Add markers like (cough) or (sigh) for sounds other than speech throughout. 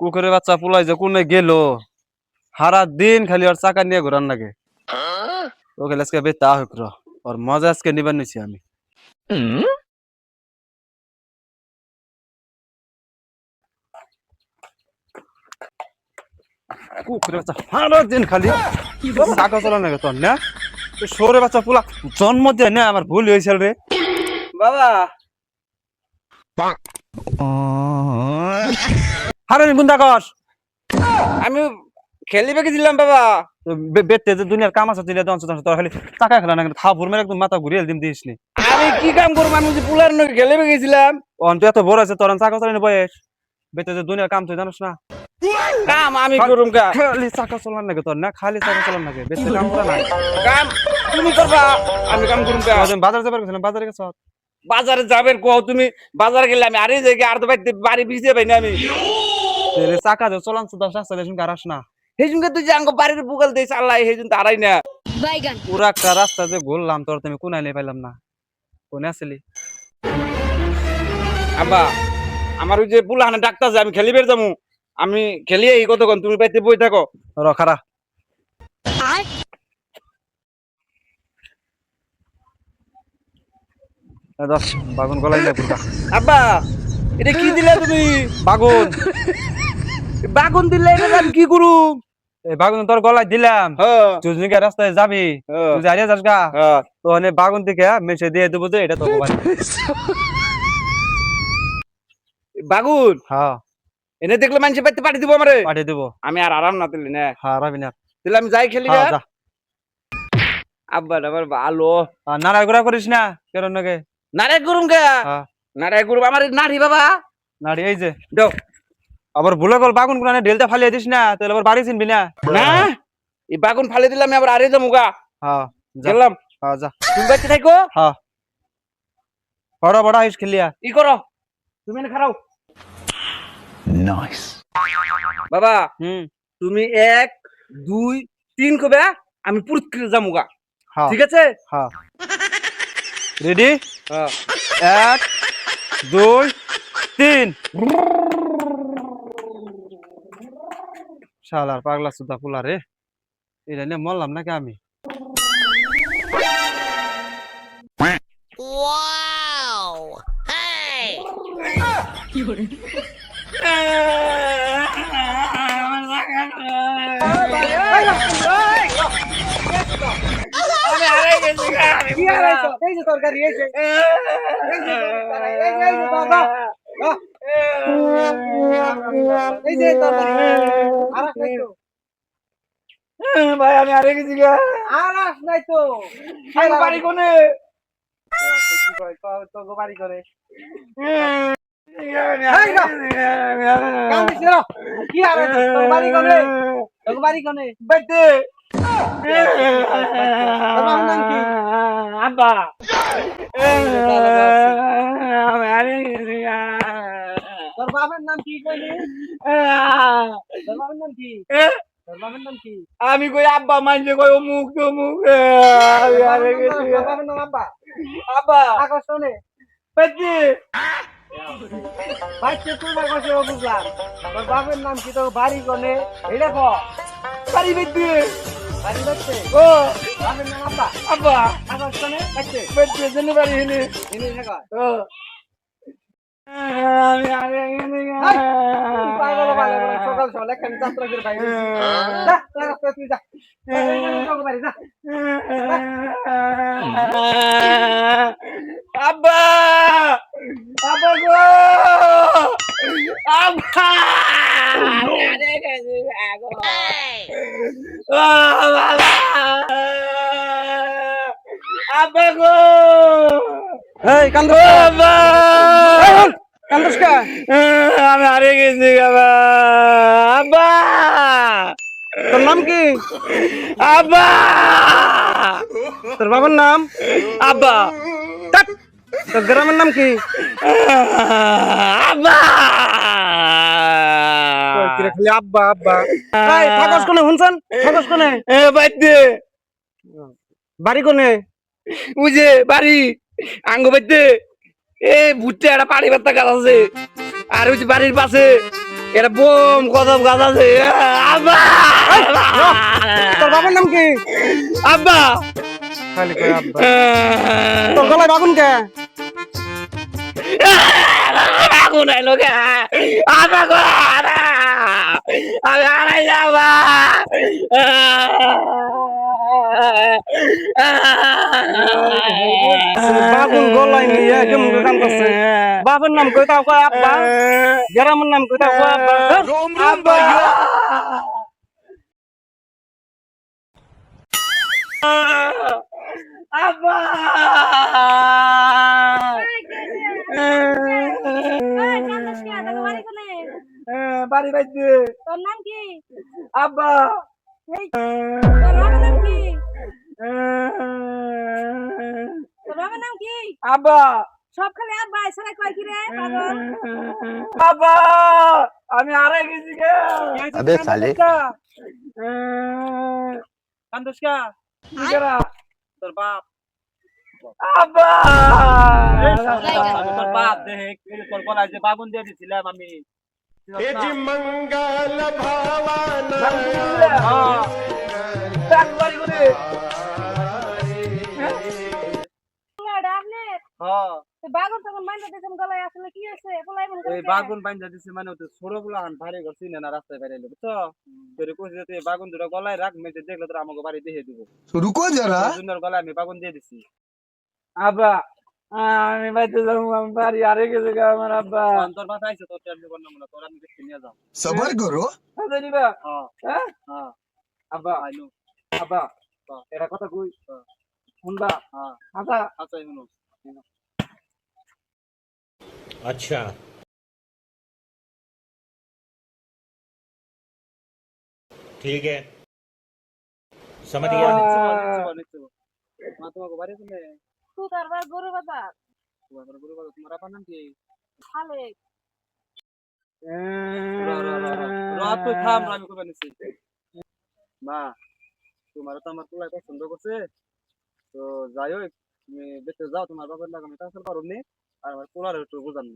কুকুরের বাচ্চা পুলাই যে কোনে গেল সারা দিন খালি ওর চাকা নিয়ে ঘোরান লাগে ওকে আজকে বে তা হোক র ওর মজা আজকে নিবার নিছি আমি। কুকুরের বাচ্চা সারা দিন খালি চাকা চলা লাগে তোর না? সরে বাচ্চা পুলা জন্ম দিয়ে না আমার ভুল হয়েছিল রে। বাবা। হারে গুন্দা কস। আমি খেলিবে গেছিলাম বাবা। বেতে যে দুনিয়ার কাম আছে দিলে দঞ্চ দঞ্চ তোর খালি টাকা খেলা না থা ভুর মেরে একদম মাথা ঘুরিয়ে দিম দিস নি আমি কি কাম করব? আমি যে পুলার নয় খেলিবে গেছিলাম অন তুই এত বড় আছে তোর চাকা চালানি বয়স। বেতে যে দুনিয়ার কাম তুই জানিস না। কাম আমি করুম কা। খালি চাকা চলান লাগে তোর না? খালি চাকা চলান লাগে বেতে কাম করা নাই। কাম তুমি করবা আমি কাম করুম কা। বাজার যাবার গেছিলাম? বাজারে গেছ? বাজারে যাবে কও তুমি? বাজারে গেলে আমি আরে যাই আর তো বাড়ি ভিজে পাই না আমি। চাকা যে চলান দশ রাস্তা দেশুন গারাস না। সেই সঙ্গে তুই যে আঙ্গ বাড়ির বুকাল দিয়ে চাল্লাই সেই জন্য তারাই না। বাইগান পুরা একটা রাস্তা যে ঘুরলাম তোর তুমি কোনাইলে পাইলাম না। কোনে আসলি? আব্বা আমার ওই যে পুলাহানে ডাক্তার যে আমি খেলিবে যাব আমি খেলিয়ে এই কতক্ষণ তুমি বাড়িতে বই থাকো। র খারা আর এ দশ বাগুন গলাই পুরা আব্বা এটা কি দিলে তুমি? বাগুন। (laughs) বাগুন দিলে আমি কি এই বাগুন তোর গলায় দিলাম। হ্যাঁ তুই যদি রাস্তায় যাবি হ্যাঁ, তুই যাস গা। হ্যাঁ। তো অনেক বাগুন থেকে মেসে দিয়ে দেবো যে এটা তো বাগুন? হ্যাঁ এনে দেখলে মানুষের বাড়িতে পাঠিয়ে দিব আমারে। পাঠিয়ে দেবো। আমি আর আরাম না দিলি না। হ্যাঁ রাবি না। তাহলে আমি যাই খেলি হ্যাঁ, আব্বা আবার ভালো। নাড়া গুড়া করিস না কেন নাকি? নারে করুম কে হ্যাঁ। নারে করুম আমার নাড়ি বাবা। নাড়ি এই যে। দাও। আবার ভুলে গেল বাগুনগুলা ঢেলতে ফালিয়ে দিস না তাহলে আবার বাড়ি চিনবি না। না? এই বাগুন ফালে দিলে আমি আবার আরে যাব গা। হ্যাঁ গেলাম। হ্যাঁ যা। তুমি বাচ্চা থাকো। হ্যাঁ। বড় বড় আইস খেলিয়া ই করো। তুমি এনে খারাও। Nice. বাবা হুম। তুমি এক দুই তিন কবে আমি পুরস্কৃত যাব গা। হ্যাঁ। ঠিক আছে? হ্যাঁ। রেডি হ্যাঁ। এক দুই তিন। শালার পাগলা সুদা পুলা রে এটা নিয়ে মরলাম নাকি আমি আমি হারাই গেছি গা, আমি কি হারাইছো? এই যে তরকারি, এই যে। এই যে তরকারি, এই যে, এই যে দাও, দাও। দাও। এই যে তরকারি। আরাস নাই তো। ভাই আমি হারাই গেছি গা আরাস নাই তো। বাড়ি কোনে তোকে বাড়ি করে। কি বাড়ি কোনে? বাড়ি কোনে? বাইতে? আব্বা আমি হারিয়ে গেছি গা। তোর বাবার নাম কি কইলি? তোর বাবার নাম কি? তোর বাবার নাম কি? আমি কই আব্বা মানছে কই হারিয়ে গেছি তোর বাবার নাম আব্বা। আব্বা। বাইতে বাইতে তুই কাগজ শোনে বুঝলাম। তোর বাবার নাম কি? তোর বাড়ি কোনে? বাড়ি বাড়ি? ও বাবার নাম আব্বা। আব্বা জেনে বাড়ি হেনে থাকা। ও আমি হারিয়ে গেছি গা। পাগল পাগল সকাল সকাল একখানে যাত্রা করে বাইরে যা যা রাস্তায় তুই যা এই যে তোকে বাড়ি যা আব্বা আব্বা গো আব্বা আরে গেছে আগো ও বাবা আব্বা গো এই কান্দ ও আব্বা কান্দস কা আমি হারিয়ে গেছি বাবা। আব্বা! তোর নাম কি? আব্বা! তোর বাবার নাম? আব্বা। তোর গ্রামের নাম কি? আব্বা! খালি আব্বা আব্বা? কাগজ কোনে শুনছেন? কাগজ কোনে? এ বাইতে। বাড়ি কোনে? বুঝে বাড়ি আঙ্গ বাইতে। এ ভুট্টা একটা পানি বাত্তা গাছ আছে আর ওই বাড়ির পাশে এটা বোম কদম গাছ আছে আব্বা! তোর বাবার নাম কি? আব্বা! খালি কয় আব্বা। তোর গলায় বাগুন কে? আগুন আইলো কে? আব্বা গো আমি আড়াই যাবা বাগুন গলায় নিয়ে কেমন করে কাম করছে বাবার নাম কই তাও কয় আব্বা গ্রামের নাম কই তাও কয় আব্বা আব্বা আব্বা বাড়ি বাইতে তোর নাম কি? আব্বা। তোর বাবার নাম কি? তোর বাবার নাম কি? আব্বা। সব খালি আব্বা এছাড়া কয় কি রে আমি আরে গেছি গে আবে কি করা? তোর বাপ। আব্বা। তোর বাপ দেখ তোর কলাজে বাগুন দিয়ে দিছিলাম আমি। মঙ্গল বাগুন বাইন দিছে মানে ছোটগুলা হান ভারে ঘর চিনে না রাস্তায় বেড়াইলো বুঝছ তোর কইছে তুই বাগুন দুটো গলায় রাখ মেজে দেখল তোর আমাকে বাড়ি দিয়ে দিব রুকো যারা সুন্দর গলায় আমি বাগুন দিয়ে দিছি আবা আমি বাইতে যাবো আমি বাড়ি আরে গেছে গে আমার আব্বা কারণ তোর মাথায় আছে তোর টেনশন করলাম না তোর আমি দেখতে নিয়ে যাও सबर करो আচ্ছা নিবা হ্যাঁ হ্যাঁ হ্যাঁ আব্বা আইনু আব্বা হ্যাঁ। এটা কথা কই শুনবা হ্যাঁ আচ্ছা আচ্ছা শুনো अच्छा ठीक है समझ गया মা তোমাকে বাড়ি তুমি সুতার বাজার গরু বাজার সুতার গরু বাজার তোমার আপার নাম কি খালেক রাত তো থাম আমি কোথায় নিছি মা তোমার তো আমার কুলাই পছন্দ করছে তো যাই হোক তুমি বেঁচে যাও তোমার বাবার লাগানো কাজ পারো নি আর আমার কুলার একটু বোঝান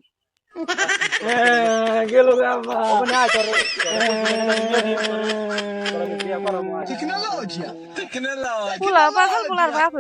গেল টেকনোলজি টেকনোলজি পাগল কুলার বাপ